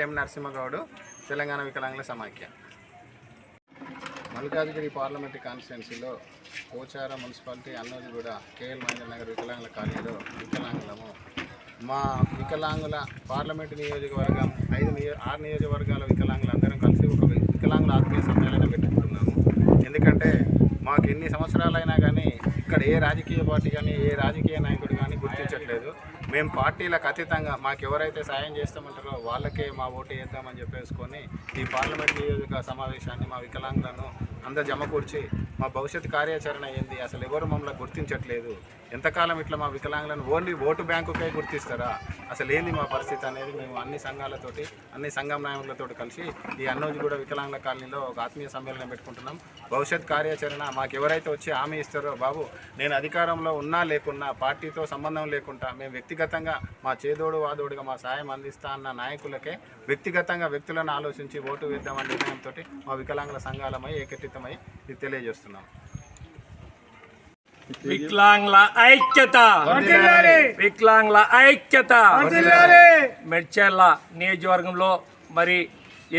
పేరు ఎం నరసింహగౌడు తెలంగాణ వికలాంగుల సమాఖ్య. మల్కాజ్గిరి పార్లమెంటరీ కాన్స్టిట్యున్సీలో పోచారం మున్సిపాలిటీ అన్నది కూడా కేఎల్ మహేంద్ర నగర్ వికలాంగుల కాలనీలో వికలాంగులము. మా వికలాంగుల పార్లమెంటు నియోజకవర్గం ఐదు నియో ఆరు నియోజకవర్గాల వికలాంగులు అందరం కలిసి ఒక వికలాంగుల ఆత్మీయ సమ్మేళనం పెట్టుకుంటున్నాము. ఎందుకంటే మాకు ఎన్ని సంవత్సరాలైనా కానీ ఇక్కడ ఏ రాజకీయ పార్టీ కానీ ఏ రాజకీయ నాయకుడు కానీ గుర్తించట్లేదు. మేము పార్టీలకు అతీతంగా మాకు ఎవరైతే సాయం చేస్తామంటారో వాళ్ళకే మా ఓటు వేద్దామని చెప్పేసుకొని ఈ పార్లమెంట్ నియోజక సమావేశాన్ని మా వికలాంగులను అందరు జమకూర్చి మా భవిష్యత్ కార్యాచరణ ఏంది? అసలు ఎవరు మమ్మల్ని గుర్తించట్లేదు. ఎంతకాలం ఇట్లా మా వికలాంగులను ఓన్లీ ఓటు బ్యాంకుకే గుర్తిస్తారా? అసలు ఏంది మా పరిస్థితి అనేది? మేము అన్ని సంఘాలతోటి అన్ని సంఘం నాయకులతో కలిసి ఈ అన్నోజు కూడా వికలాంగుల కాలనీలో ఒక ఆత్మీయ సమ్మేళనం పెట్టుకుంటున్నాం. భవిష్యత్ కార్యాచరణ మాకు ఎవరైతే వచ్చి హామీ ఇస్తారో బాబు నేను అధికారంలో ఉన్నా లేకున్నా పార్టీతో సంబంధం లేకుండా మేము వ్యక్తిగతంగా మా చేదోడు వాదోడుగా మా సాయం అందిస్తా అన్న నాయకులకే వ్యక్తిగతంగా వ్యక్తులను ఆలోచించి ఓటు వేద్దామన్న నిర్ణయంతో మా వికలాంగుల సంఘాలమై ఏకత్రితమై ఇది తెలియజేస్తున్నాం. వికలాంగుల ఐక్యత. వికలాంగుల ఐక్యత. మెడ్చర్ల నియోజకవర్గంలో మరి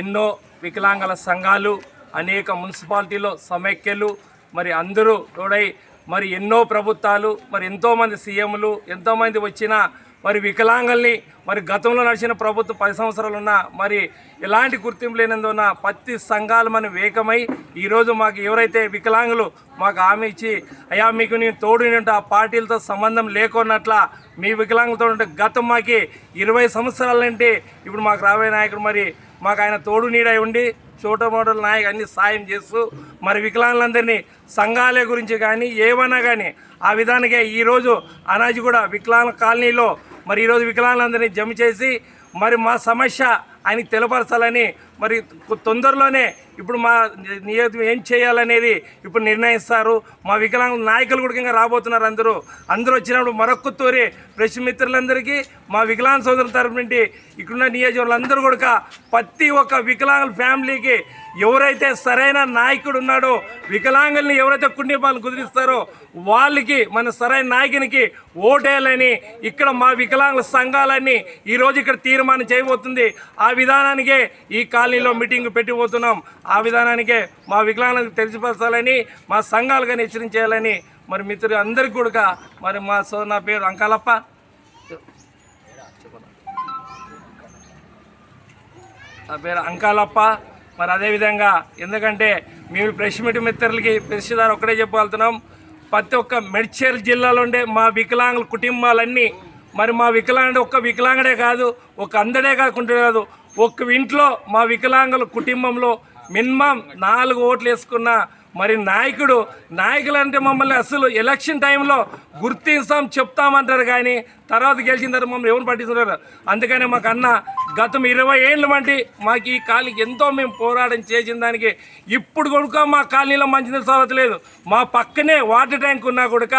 ఎన్నో వికలాంగుల సంఘాలు అనేక మున్సిపాలిటీలో సమైక్యలు మరి అందరూ తోడై మరి ఎన్నో ప్రభుత్వాలు మరి ఎంతోమంది సీఎంలు ఎంతోమంది వచ్చిన మరి వికలాంగుల్ని మరి గతంలో నడిచిన ప్రభుత్వం పది సంవత్సరాలు ఉన్న మరి ఎలాంటి గుర్తింపు లేనందున ప్రతి సంఘాలు మనం వేకమై ఈరోజు మాకు ఎవరైతే వికలాంగులు మాకు హామీ ఇచ్చి అయ్యా మీకు నేను తోడు ఆ పార్టీలతో సంబంధం లేకున్నట్ల మీ వికలాంగులతో ఉంటే గతం మాకి ఇరవై సంవత్సరాల నుండి ఇప్పుడు మాకు రాబోయే నాయకుడు మరి మాకు ఆయన తోడు నీడై ఉండి చోటమోటల నాయకు అన్ని సాయం చేస్తూ మరి వికలాంగులందరినీ సంఘాల గురించి కానీ ఏమన్నా కానీ ఆ విధానికే ఈరోజు అనాజీ కూడా వికలాంగ కాలనీలో మరి ఈరోజు వికలాంగులందరినీ జమ చేసి మరి మా సమస్య ఆయనకి తెలపరచాలని మరి తొందరలోనే ఇప్పుడు మా నియోజకం ఏం చేయాలనేది ఇప్పుడు నిర్ణయిస్తారు. మా వికలాంగ నాయకులు కూడా ఇంకా రాబోతున్నారు అందరూ. అందరూ వచ్చినప్పుడు మరొక్క తూరి ప్రెస్ మిత్రులందరికీ మా వికలాంగ సోదరుల తరపు నుండి ఇక్కడున్న నియోజకవర్గులందరూ కూడా ప్రతి ఒక్క వికలాంగుల ఫ్యామిలీకి ఎవరైతే సరైన నాయకుడు ఉన్నాడో వికలాంగుల్ని ఎవరైతే కుటుంబాలను కుదిరిస్తారో వాళ్ళకి మన సరైన నాయకునికి ఓటేయాలని ఇక్కడ మా వికలాంగుల సంఘాలన్నీ ఈరోజు ఇక్కడ తీర్మానం చేయబోతుంది. ఆ విధానానికే ఈ కాలనీలో మీటింగ్ పెట్టిపోతున్నాం ఆ విధానానికే మా వికలాంగులకు తెలిసిపరచాలని మా సంఘాలుగా హెచ్చరించేయాలని మరి మిత్రులు అందరికీ కూడా మరి మా సో నా పేరు అంకాలప్ప. నా పేరు అంకాలప్ప. మరి అదేవిధంగా ఎందుకంటే మేము ప్రెస్ మీట్ మిత్రులకి ప్రెస్ ద్వారా ఒక్కడే చెప్పగలుగుతున్నాం ప్రతి ఒక్క మెడ్చేర్ జిల్లాలో ఉండే మా వికలాంగుల కుటుంబాలన్నీ మరి మా వికలాంగుడు ఒక్క వికలాంగుడే కాదు ఒక అందడే కాకుండా కాదు ఒక్క ఇంట్లో మా వికలాంగుల కుటుంబంలో మినిమం నాలుగు ఓట్లు వేసుకున్న మరి నాయకుడు నాయకులు అంటే మమ్మల్ని అసలు ఎలక్షన్ టైంలో గుర్తిస్తాం చెప్తామంటారు కానీ తర్వాత గెలిచిన తర్వాత మమ్మల్ని ఎవరు పట్టిస్తున్నారు అందుకనే మాకు అన్న గతం ఇరవై ఏళ్ళు వంటి మాకు ఈ కాలనీకి ఎంతో మేము పోరాటం చేసిన దానికి ఇప్పుడు కొడుక మా కాలనీలో మంచినీళ్ళు సవత లేదు మా పక్కనే వాటర్ ట్యాంక్ ఉన్నా కొడుక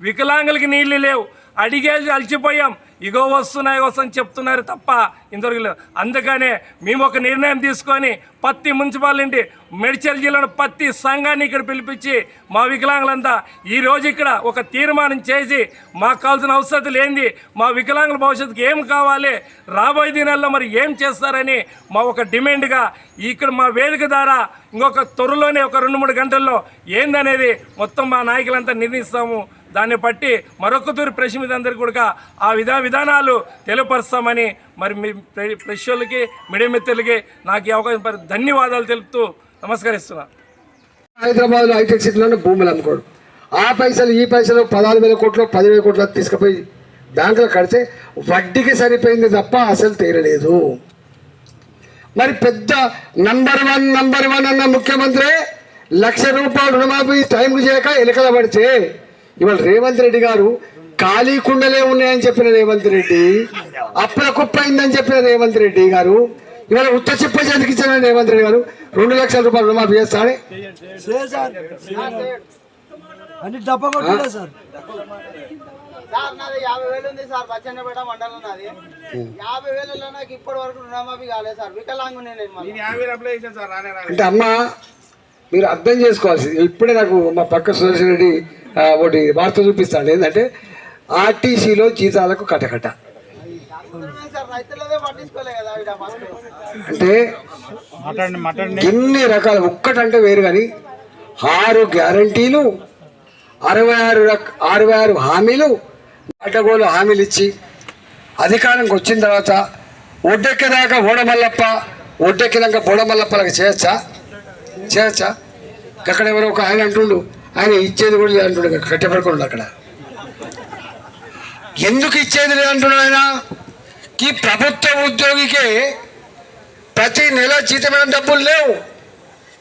వికలాంగులకి నీళ్ళు లేవు. అడిగేది అలసిపోయాం. ఇగో వస్తున్నాయి వస్తాయని చెప్తున్నారు తప్ప ఇంతవరకు లేదు. అందుకనే మేము ఒక నిర్ణయం తీసుకొని పత్తి మున్సిపాలిటీ మెడిచల్ జిల్లాను పత్తి సంఘాన్ని ఇక్కడ పిలిపించి మా వికలాంగులంతా ఈ రోజు ఇక్కడ ఒక తీర్మానం చేసి మాకు కావాల్సిన అవసరం ఏంది మా వికలాంగుల భవిష్యత్తుకి ఏం కావాలి రాబోయే దినాల్లో మరి ఏం చేస్తారని మా ఒక డిమాండ్గా ఇక్కడ మా వేదిక ద్వారా ఇంకొక త్వరలోనే ఒక రెండు మూడు గంటల్లో ఏందనేది మొత్తం మా నాయకులంతా నిర్ణయిస్తాము. దాన్ని బట్టి మరొక తూరి ప్రెస్ మీద అందరికీ కూడా ఆ విధా విధానాలు తెలియపరుస్తామని మరి మీ ప్రె- మీడియా మిత్రులకి నాకు ఈ అవకాశం పరి- ధన్యవాదాలు తెలుపుతూ నమస్కరిస్తున్నాను హైదరాబాద్లో హైటెక్ సిటీలోనే భూములు అమ్ముకోడు. ఆ పైసలు ఈ పైసలు పదహారు వేల కోట్లు పదివేల కోట్లు తీసుకుపోయి బ్యాంకులో కడితే వడ్డీకి సరిపోయింది తప్ప అసలు తీరలేదు. మరి పెద్ద నంబర్ వన్ నంబర్ వన్ అన్న ముఖ్యమంత్రి లక్ష రూపాయలు రుణమాఫీ టైంకు చేయక ఎలకల పడితే ఇవాళ రేవంత్ రెడ్డి గారు ఖాళీ కుండలే ఉన్నాయని చెప్పిన రేవంత్ రెడ్డి అప్పుల కుప్ప అయిందని చెప్పిన రేవంత్ రెడ్డి గారు ఇవాళ ఉత్త చెప్ప చేతికిచ్చిన రేవంత్ రెడ్డి గారు రెండు లక్షల రూపాయలు రుణమాఫీ చేస్తాడే? యాభై వేలు ఉంది సార్ బచ్చన్నపేట మండలం నాది. యాభై వేలలో నాకు ఇప్పటి వరకు రుణమాఫీ కాలేదు సార్ వికలాంగు అంటే అమ్మ మీరు అర్థం చేసుకోవాల్సి ఇప్పుడే నాకు మా పక్క సుదర్శన్ రెడ్డి ఒకటి వార్త చూపిస్తాడు. ఏంటంటే ఆర్టీసీలో జీతాలకు కటకట. అంటే ఎన్ని రకాల ఒక్కటంటే వేరు కానీ ఆరు గ్యారంటీలు అరవై ఆరు రక అరవై ఆరు హామీలు అడ్డగోలు హామీలు ఇచ్చి అధికారంకి వచ్చిన తర్వాత ఒడ్డెక్కేదాకా ఓడమల్లప్ప ఒడ్డెక్కినాక బోడమల్లప్పలకు చేయొచ్చా చేయొచ్చా అక్కడ ఎవరో ఒక ఆయన అంటుండు. ఆయన ఇచ్చేది కూడా లేదు అంటుండు. కట్టెపడుకుండు అక్కడ. ఎందుకు ఇచ్చేది లేదు అంటున్నాడు ఆయన? ఈ ప్రభుత్వ ఉద్యోగికి ప్రతి నెల జీతమైన డబ్బులు లేవు.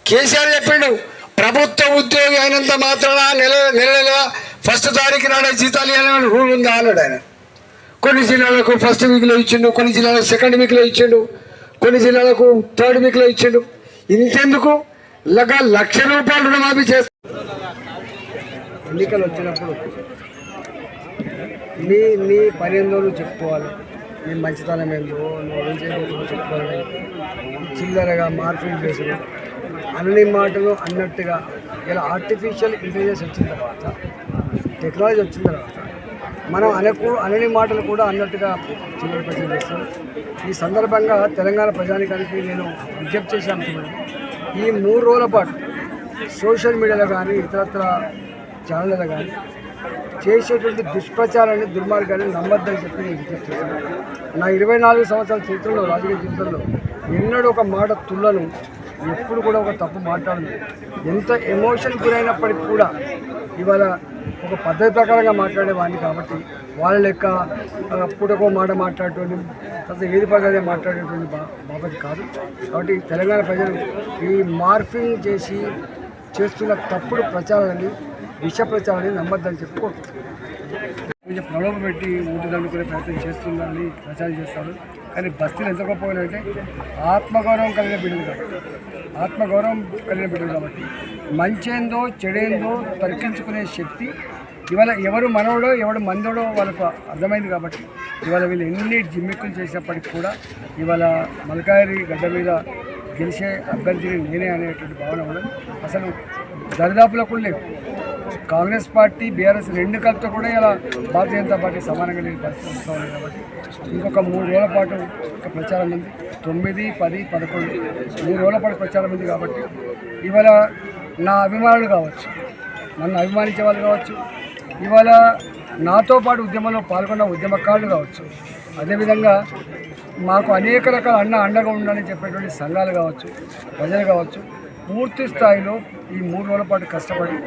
కేసీఆర్ చెప్పిండు ప్రభుత్వ ఉద్యోగి అయినంత మాత్రాన నెల నెల నెల ఫస్ట్ తారీఖు నాడే జీతాలు ఇవ్వాలని రూల్ ఉందా అన్నాడు ఆయన. కొన్ని జిల్లాలకు ఫస్ట్ వీక్లో ఇచ్చిండు కొన్ని జిల్లాలకు సెకండ్ వీక్లో ఇచ్చిండు కొన్ని జిల్లాలకు థర్డ్ వీక్లో ఇచ్చిండు. ఇంతెందుకు? లక్ష రూపాయలు రుణమాఫీ చేస్తారు ఎన్నికలు వచ్చినప్పుడు నీ నీ పని ఏందో నువ్వు చెప్పుకోవాలి. నీ మంచితనం ఏందో నువ్వు చెప్పుకోవాలి. చిల్లరగా మార్పులు చేసిన అన్ని మాటలు అన్నట్టుగా ఇలా ఆర్టిఫిషియల్ ఇంటెలిజెన్స్ వచ్చిన తర్వాత టెక్నాలజీ వచ్చిన తర్వాత మనం అనకు అనని మాటలు కూడా అన్నట్టుగా చిల్లర ప్రజలు చేస్తాం ఈ సందర్భంగా తెలంగాణ ప్రజానికానికి నేను విజ్ఞప్తి చేసే అంశం ఈ మూడు రోజుల పాటు సోషల్ మీడియాలో కానీ ఇతరత్ర ఛానళ్ళలో కానీ చేసేటువంటి దుష్ప్రచారాన్ని దుర్మార్గాన్ని నమ్మద్దని చెప్పి నేను విజ్ఞప్తి చేస్తున్నాను. నా ఇరవై నాలుగు సంవత్సరాల చరిత్రలో రాజకీయ జీవితంలో ఎన్నడూ ఒక మాట తుల్లను ఎప్పుడు కూడా ఒక తప్పు మాట్లాడను. ఎంత ఎమోషన్ గురైనప్పటికీ కూడా ఇవాళ ఒక పద్ధతి ప్రకారంగా మాట్లాడేవాడిని కాబట్టి వాళ్ళ లెక్క ఆ, పూటకో మాట మాట్లాడేటువంటి తర్వాత ఏది పద్ధతి మాట్లాడేటువంటి బా బాబతి కాదు. కాబట్టి తెలంగాణ ప్రజలు ఈ మార్ఫింగ్ చేసి చేస్తున్న తప్పుడు ప్రచారాన్ని విష ప్రచారాన్ని నమ్మద్దని చెప్పుకోవచ్చు కొంచెం ప్రలోభ పెట్టి ఊటి దండుకునే ప్రయత్నం చేస్తుందని ప్రచారం చేస్తారు. కానీ బస్తీలు ఎంత గొప్పగానంటే ఆత్మగౌరవం కలిగిన బిడ్డలు కాబట్టి ఆత్మగౌరవం కలిగిన బిడ్డలు కాబట్టి మంచేందో చెడేందో తర్కించుకునే శక్తి ఇవాళ ఎవరు మనవడో ఎవడు మందోడో వాళ్ళకు అర్థమైంది కాబట్టి ఇవాళ వీళ్ళు ఎన్ని జిమ్మిక్కులు చేసినప్పటికీ కూడా ఇవాళ మలకాయరి గడ్డ మీద గెలిచే అభ్యర్థిని నేనే అనేటువంటి భావన ఉండదు అసలు దరిదాపులో కూడా లేవు. కాంగ్రెస్ పార్టీ బీఆర్ఎస్ రెండు కలిపితే కూడా ఇలా భారతీయ జనతా పార్టీ సమానంగా లేని పరిస్థితి ఉంది కాబట్టి ఇంకొక మూడు రోజుల పాటు ప్రచారం ఉంది. తొమ్మిది పది పదకొండు మూడు రోజుల పాటు ప్రచారం ఉంది కాబట్టి ఇవాళ నా అభిమానులు కావచ్చు నన్ను అభిమానించే వాళ్ళు కావచ్చు ఇవాళ నాతో పాటు ఉద్యమంలో పాల్గొన్న ఉద్యమకారులు కావచ్చు అదేవిధంగా మాకు అనేక రకాల అన్న అండగా ఉండాలని చెప్పేటువంటి సంఘాలు కావచ్చు ప్రజలు కావచ్చు పూర్తి స్థాయిలో ఈ మూడు రోజుల పాటు కష్టపడి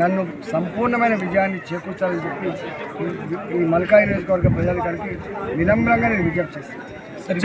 నన్ను సంపూర్ణమైన విజయాన్ని చేకూర్చాలని చెప్పి ఈ- మల్కాయి నియోజకవర్గ ప్రజానికానికి వినమ్రంగా నేను విజ్ఞప్తి చేస్తాను